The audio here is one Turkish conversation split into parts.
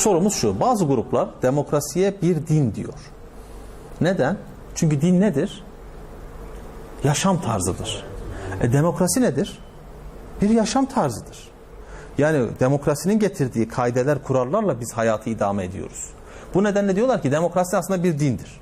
Sorumuz şu. Bazı gruplar demokrasiye bir din diyor. Neden? Çünkü din nedir? Yaşam tarzıdır. E, demokrasi nedir? Bir yaşam tarzıdır. Yani demokrasinin getirdiği kaideler, kurallarla biz hayatı idame ediyoruz. Bu nedenle diyorlar ki demokrasi aslında bir dindir.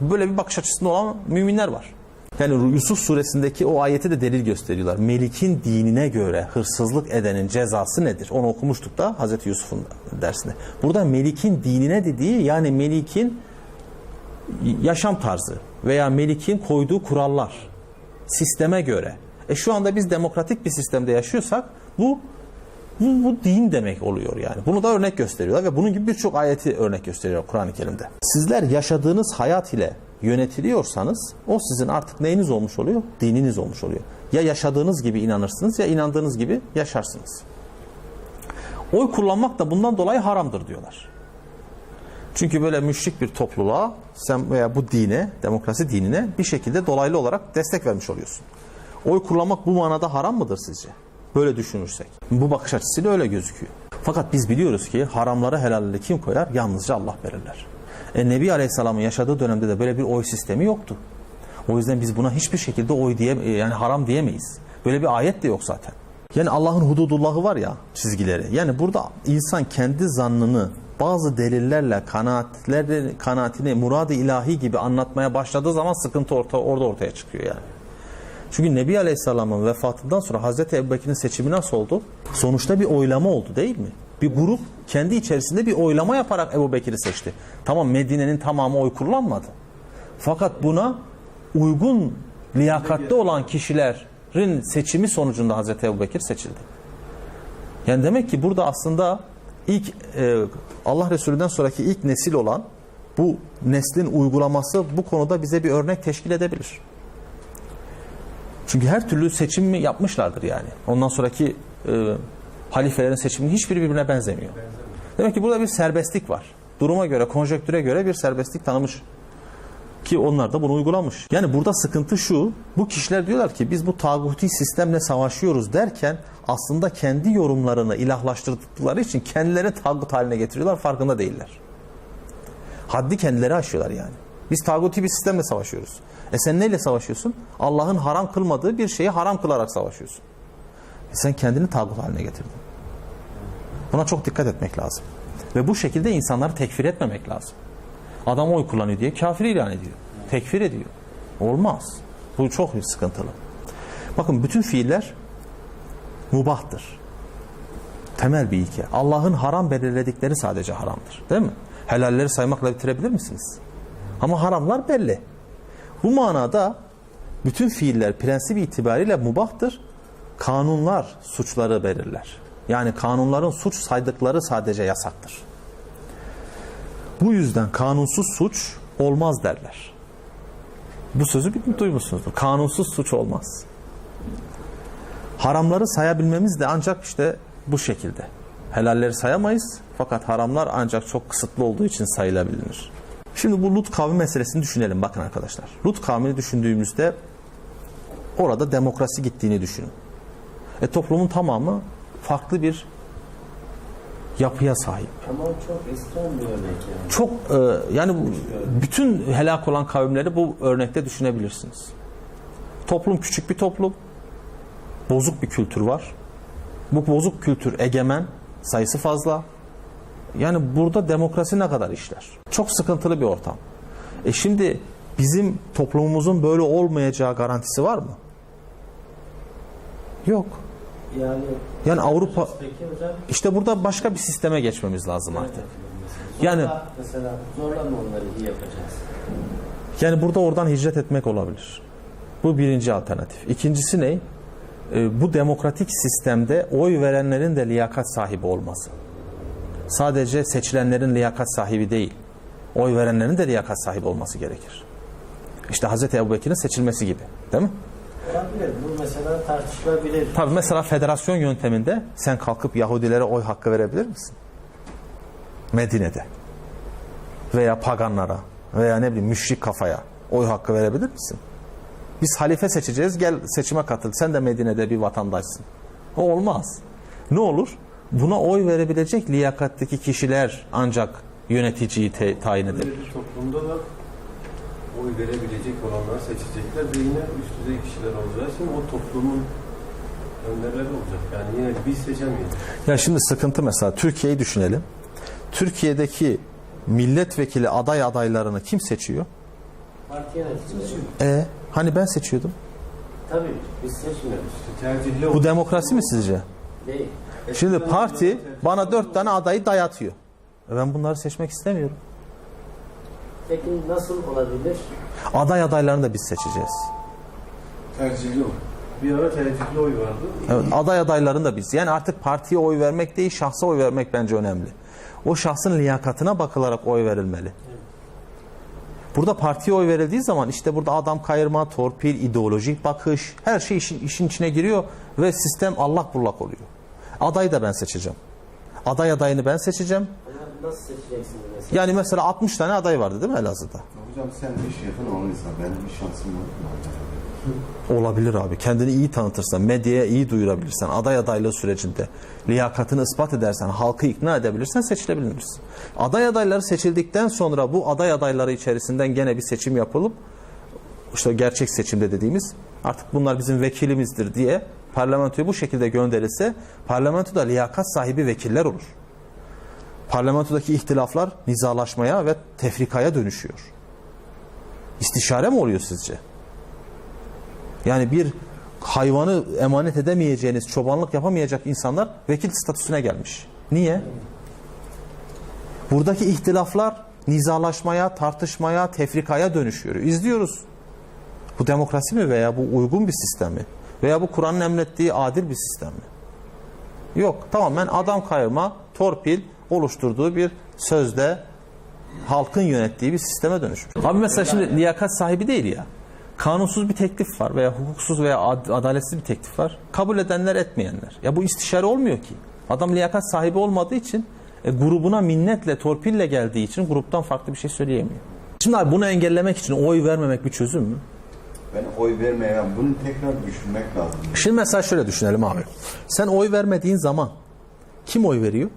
Böyle bir bakış açısında olan müminler var. Yani Yusuf suresindeki o ayeti de delil gösteriyorlar. Melik'in dinine göre hırsızlık edenin cezası nedir? Onu okumuştuk da Hazreti Yusuf'un dersinde. Burada Melik'in dinine dediği yani Melik'in yaşam tarzı veya Melik'in koyduğu kurallar sisteme göre. E şu anda biz demokratik bir sistemde yaşıyorsak bu bu, bu din demek oluyor yani. Bunu da örnek gösteriyorlar ve bunun gibi birçok ayeti örnek gösteriyor Kur'an-ı Kerim'de. Sizler yaşadığınız hayat ile yönetiliyorsanız o sizin artık neyiniz olmuş oluyor? Dininiz olmuş oluyor. Ya yaşadığınız gibi inanırsınız ya inandığınız gibi yaşarsınız. Oy kullanmak da bundan dolayı haramdır diyorlar. Çünkü böyle müşrik bir topluluğa sen veya bu dine, demokrasi dinine bir şekilde dolaylı olarak destek vermiş oluyorsun. Oy kullanmak bu manada haram mıdır sizce? Böyle düşünürsek. Bu bakış açısıyla öyle gözüküyor. Fakat biz biliyoruz ki haramları helalleri kim koyar? Yalnızca Allah belirler. E, Nebi Aleyhisselam'ın yaşadığı dönemde de böyle bir oy sistemi yoktu. O yüzden biz buna hiçbir şekilde oy diye yani haram diyemeyiz. Böyle bir ayet de yok zaten. Yani Allah'ın hududullahı var ya çizgileri. Yani burada insan kendi zannını bazı delillerle kanaatleri, kanaatini murad-ı ilahi gibi anlatmaya başladığı zaman sıkıntı orta, orada ortaya çıkıyor yani. Çünkü Nebi Aleyhisselam'ın vefatından sonra Hazreti Ebubekir'in seçimi nasıl oldu? Sonuçta bir oylama oldu değil mi? Bir grup kendi içerisinde bir oylama yaparak Ebu Bekir'i seçti. Tamam Medine'nin tamamı oy kullanmadı. Fakat buna uygun liyakatli olan kişilerin seçimi sonucunda Hazreti Ebu Bekir seçildi. Yani demek ki burada aslında ilk e, Allah Resulü'nden sonraki ilk nesil olan bu neslin uygulaması bu konuda bize bir örnek teşkil edebilir. Çünkü her türlü seçim yapmışlardır yani. Ondan sonraki e, halifelerin seçiminin hiçbiri birbirine benzemiyor. Demek ki burada bir serbestlik var. Duruma göre, konjektüre göre bir serbestlik tanımış. Ki onlar da bunu uygulamış. Yani burada sıkıntı şu, bu kişiler diyorlar ki biz bu tağuti sistemle savaşıyoruz derken aslında kendi yorumlarını ilahlaştırdıkları için kendilerini tağut haline getiriyorlar farkında değiller. Haddi kendileri aşıyorlar yani. Biz tağuti bir sistemle savaşıyoruz. E sen neyle savaşıyorsun? Allah'ın haram kılmadığı bir şeyi haram kılarak savaşıyorsun. E sen kendini tağut haline getirdin. Buna çok dikkat etmek lazım. Ve bu şekilde insanları tekfir etmemek lazım. Adam oy kullanıyor diye kafir ilan ediyor. Tekfir ediyor. Olmaz. Bu çok sıkıntılı. Bakın bütün fiiller mubahtır. Temel bir ilke. Allah'ın haram belirledikleri sadece haramdır. Değil mi? Helalleri saymakla bitirebilir misiniz? Ama haramlar belli. Bu manada bütün fiiller prensibi itibariyle mubahtır. Kanunlar suçları belirler. Yani kanunların suç saydıkları sadece yasaktır. Bu yüzden kanunsuz suç olmaz derler. Bu sözü bir duymuşsunuzdur. Kanunsuz suç olmaz. Haramları sayabilmemiz de ancak işte bu şekilde. Helalleri sayamayız fakat haramlar ancak çok kısıtlı olduğu için sayılabilir. Şimdi bu Lut kavmi meselesini düşünelim bakın arkadaşlar. Lut kavmini düşündüğümüzde orada demokrasi gittiğini düşünün. E toplumun tamamı farklı bir yapıya sahip. Ama çok ekstrem bir örnek yani. Çok e, yani bu- bütün helak olan kavimleri bu örnekte düşünebilirsiniz. Toplum küçük bir toplum. Bozuk bir kültür var. Bu bozuk kültür egemen, sayısı fazla. Yani burada demokrasi ne kadar işler? Çok sıkıntılı bir ortam. E şimdi bizim toplumumuzun böyle olmayacağı garantisi var mı? Yok. Yani Yani Avrupa işte burada başka bir sisteme geçmemiz lazım artık. yani Yani- mesela zorla mı onları iyi yapacağız? Yani burada oradan hicret etmek olabilir. Bu birinci alternatif. İkincisi ne? Ee, bu demokratik sistemde oy verenlerin de liyakat sahibi olması. Sadece seçilenlerin liyakat sahibi değil. Oy verenlerin de liyakat sahibi olması gerekir. İşte Hz. Ebubekir'in seçilmesi gibi. Değil mi? Olabilir. Bu mesela tartışılabilir. Tabii mesela federasyon yönteminde sen kalkıp Yahudilere oy hakkı verebilir misin? Medine'de. Veya paganlara veya ne bileyim müşrik kafaya oy hakkı verebilir misin? Biz halife seçeceğiz gel seçime katıl. Sen de Medine'de bir vatandaşsın. O olmaz. Ne olur? buna oy verebilecek liyakattaki kişiler ancak yöneticiyi tayin eder. Toplumda da oy verebilecek olanlar seçecekler ve yine üst düzey kişiler olacağı için o toplumun önderleri olacak. Yani yine biz seçemeyiz. Ya şimdi sıkıntı mesela Türkiye'yi düşünelim. Türkiye'deki milletvekili aday adaylarını kim seçiyor? Parti yöneticileri. E hani ben seçiyordum. Tabii biz seçmiyoruz. Tercihli Bu demokrasi mi sizce? Değil. Şimdi parti bana dört tane adayı dayatıyor. E ben bunları seçmek istemiyorum. Peki nasıl olabilir? Aday adaylarını da biz seçeceğiz. tercihli oy. Bir ara tercihli oy vardı. Evet, aday adaylarını da biz. Yani artık partiye oy vermek değil, şahsa oy vermek bence önemli. O şahsın liyakatına bakılarak oy verilmeli. Burada partiye oy verildiği zaman işte burada adam kayırma, torpil, ideolojik bakış, her şey işin, işin içine giriyor ve sistem allak bullak oluyor. Adayı da ben seçeceğim. Aday adayını ben seçeceğim. Nasıl seçeceksiniz mesela? Yani mesela 60 tane aday vardı değil mi Elazığ'da? Hocam sen bir şeyden oluysa benim bir şansım yok mu? Olabilir abi. Kendini iyi tanıtırsan, medyaya iyi duyurabilirsen, aday adaylığı sürecinde liyakatını ispat edersen, halkı ikna edebilirsen seçilebilirsin. Aday adayları seçildikten sonra bu aday adayları içerisinden gene bir seçim yapılıp işte gerçek seçimde dediğimiz artık bunlar bizim vekilimizdir diye parlamentoya bu şekilde gönderilse parlamentoda liyakat sahibi vekiller olur. Parlamentodaki ihtilaflar nizalaşmaya ve tefrikaya dönüşüyor. İstişare mi oluyor sizce? Yani bir hayvanı emanet edemeyeceğiniz, çobanlık yapamayacak insanlar vekil statüsüne gelmiş. Niye? Buradaki ihtilaflar nizalaşmaya, tartışmaya, tefrikaya dönüşüyor. İzliyoruz. Bu demokrasi mi veya bu uygun bir sistem mi? Veya bu Kur'an'ın emrettiği adil bir sistem mi? Yok. Tamamen adam kayırma, torpil oluşturduğu bir sözde halkın yönettiği bir sisteme dönüşmüş. Abi mesela şimdi liyakat sahibi değil ya. Kanunsuz bir teklif var veya hukuksuz veya ad- adaletsiz bir teklif var. Kabul edenler etmeyenler. Ya bu istişare olmuyor ki. Adam liyakat sahibi olmadığı için e, grubuna minnetle, torpille geldiği için gruptan farklı bir şey söyleyemiyor. Şimdi abi bunu engellemek için oy vermemek bir çözüm mü? Ben oy vermeyen bunu tekrar düşünmek lazım. Şimdi mesela şöyle düşünelim abi. Sen oy vermediğin zaman kim oy veriyor?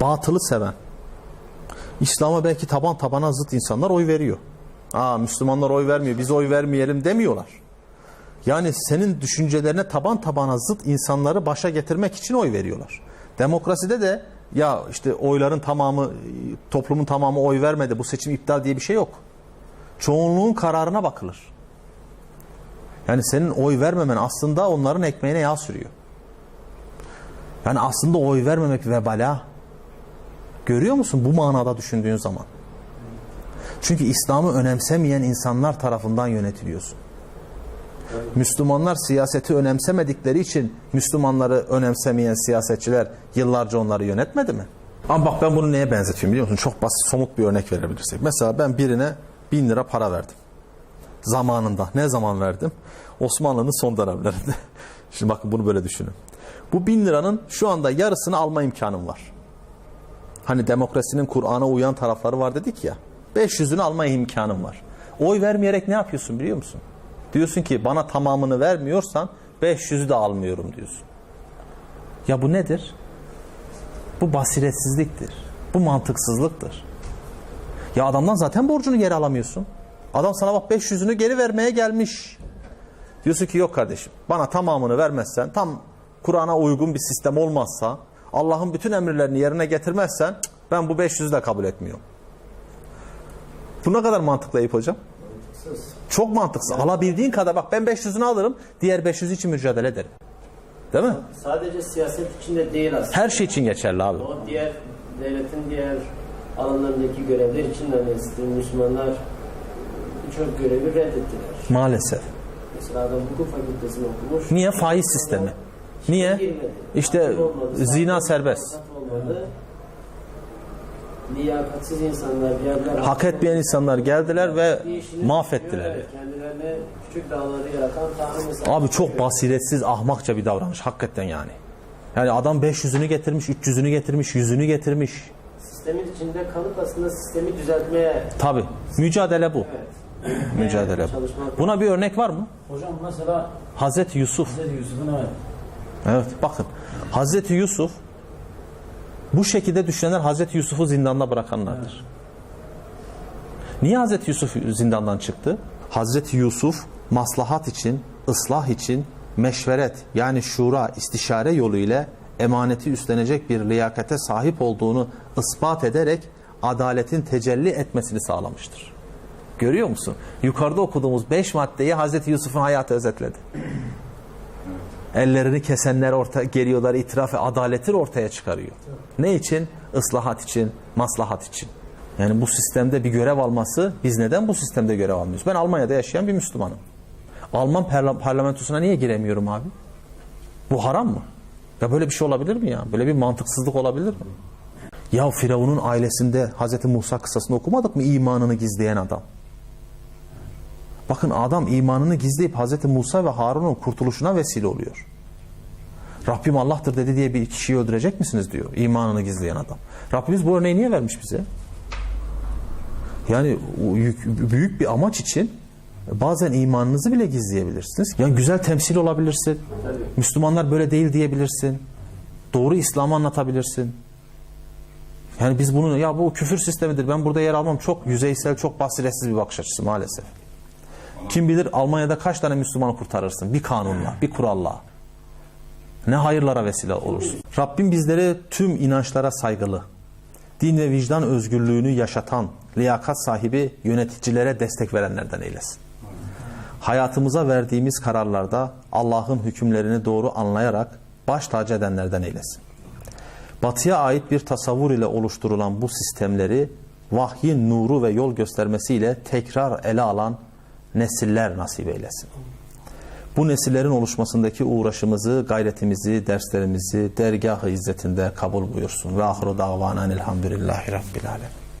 Batılı seven. İslam'a belki taban tabana zıt insanlar oy veriyor. Aa Müslümanlar oy vermiyor biz oy vermeyelim demiyorlar. Yani senin düşüncelerine taban tabana zıt insanları başa getirmek için oy veriyorlar. Demokraside de ya işte oyların tamamı toplumun tamamı oy vermedi bu seçim iptal diye bir şey yok. Çoğunluğun kararına bakılır. Yani senin oy vermemen aslında onların ekmeğine yağ sürüyor. Yani aslında oy vermemek vebala. Görüyor musun bu manada düşündüğün zaman? Çünkü İslam'ı önemsemeyen insanlar tarafından yönetiliyorsun. Müslümanlar siyaseti önemsemedikleri için Müslümanları önemsemeyen siyasetçiler yıllarca onları yönetmedi mi? Ama bak ben bunu neye benzetiyorum biliyor musun? Çok basit somut bir örnek verebilirsek. Mesela ben birine bin lira para verdim. Zamanında. Ne zaman verdim? Osmanlı'nın son dönemlerinde. Şimdi bakın bunu böyle düşünün. Bu bin liranın şu anda yarısını alma imkanım var. Hani demokrasinin Kur'an'a uyan tarafları var dedik ya. 500'ünü alma imkanım var. Oy vermeyerek ne yapıyorsun biliyor musun? Diyorsun ki bana tamamını vermiyorsan 500'ü de almıyorum diyorsun. Ya bu nedir? Bu basiretsizliktir. Bu mantıksızlıktır. Ya adamdan zaten borcunu geri alamıyorsun. Adam sana bak 500'ünü geri vermeye gelmiş. Diyorsun ki yok kardeşim bana tamamını vermezsen tam Kur'an'a uygun bir sistem olmazsa Allah'ın bütün emirlerini yerine getirmezsen ben bu 500'ü de kabul etmiyorum. Bu ne kadar mantıklı Eyüp hocam? Sus. Çok mantıksız. Alabildiğin kadar bak ben 500'ünü alırım diğer 500 için mücadele ederim. Değil mi? Sadece siyaset içinde değil aslında. Her şey için geçerli abi. O diğer devletin diğer alanlarındaki görevler için de mesela Müslümanlar birçok görevi reddettiler. Maalesef. Mesela adam hukuk fakültesini okumuş. Niye? Faiz sistemi. Niye? Girmedi. İşte olmadı, zina serbest. olmadı. Liyakatsiz insanlar geldiler. Hak etmeyen insanlar geldiler ve mahvettiler. Kendilerine küçük dağları yaratan Tanrı. Abi çok basiretsiz, ahmakça bir davranış hakikaten yani. Yani adam 500'ünü getirmiş, 300'ünü getirmiş, 100'ünü getirmiş. Sistemin içinde kalıp aslında sistemi düzeltmeye Tabi. Mücadele bu. evet. Mücadele bu. Buna bir örnek var mı? Hocam mesela Hazreti Yusuf. Hazreti Yusuf'un evet Evet bakın Hazreti Yusuf bu şekilde düşünenler Hazreti Yusuf'u zindanda bırakanlardır. Niye Hazreti Yusuf zindandan çıktı? Hazreti Yusuf maslahat için, ıslah için meşveret yani şura, istişare yolu ile emaneti üstlenecek bir liyakate sahip olduğunu ispat ederek adaletin tecelli etmesini sağlamıştır. Görüyor musun? Yukarıda okuduğumuz beş maddeyi Hazreti Yusuf'un hayatı özetledi. Ellerini kesenler orta geliyorlar, itiraf ve adaleti ortaya çıkarıyor. Ne için? Islahat için, maslahat için. Yani bu sistemde bir görev alması, biz neden bu sistemde görev almıyoruz? Ben Almanya'da yaşayan bir Müslümanım. Alman parla- parlamentosuna niye giremiyorum abi? Bu haram mı? Ya böyle bir şey olabilir mi ya? Böyle bir mantıksızlık olabilir mi? Ya Firavun'un ailesinde Hz. Musa kıssasını okumadık mı imanını gizleyen adam? Bakın adam imanını gizleyip Hz. Musa ve Harun'un kurtuluşuna vesile oluyor. Rabbim Allah'tır dedi diye bir kişiyi öldürecek misiniz diyor imanını gizleyen adam. Rabbimiz bu örneği niye vermiş bize? Yani büyük bir amaç için bazen imanınızı bile gizleyebilirsiniz. Yani güzel temsil olabilirsin. Müslümanlar böyle değil diyebilirsin. Doğru İslam'ı anlatabilirsin. Yani biz bunu ya bu küfür sistemidir ben burada yer almam çok yüzeysel çok basiretsiz bir bakış açısı maalesef. Kim bilir Almanya'da kaç tane Müslümanı kurtarırsın bir kanunla bir kuralla. Ne hayırlara vesile olursun. Rabbim bizleri tüm inançlara saygılı, din ve vicdan özgürlüğünü yaşatan, liyakat sahibi yöneticilere destek verenlerden eylesin. Hayatımıza verdiğimiz kararlarda Allah'ın hükümlerini doğru anlayarak baş tacı edenlerden eylesin. Batıya ait bir tasavvur ile oluşturulan bu sistemleri vahyin nuru ve yol göstermesiyle tekrar ele alan nesiller nasip eylesin. Bu nesillerin oluşmasındaki uğraşımızı, gayretimizi, derslerimizi dergah-ı izzetinde kabul buyursun. Ve ahru davanen elhamdülillahi rabbil alemin.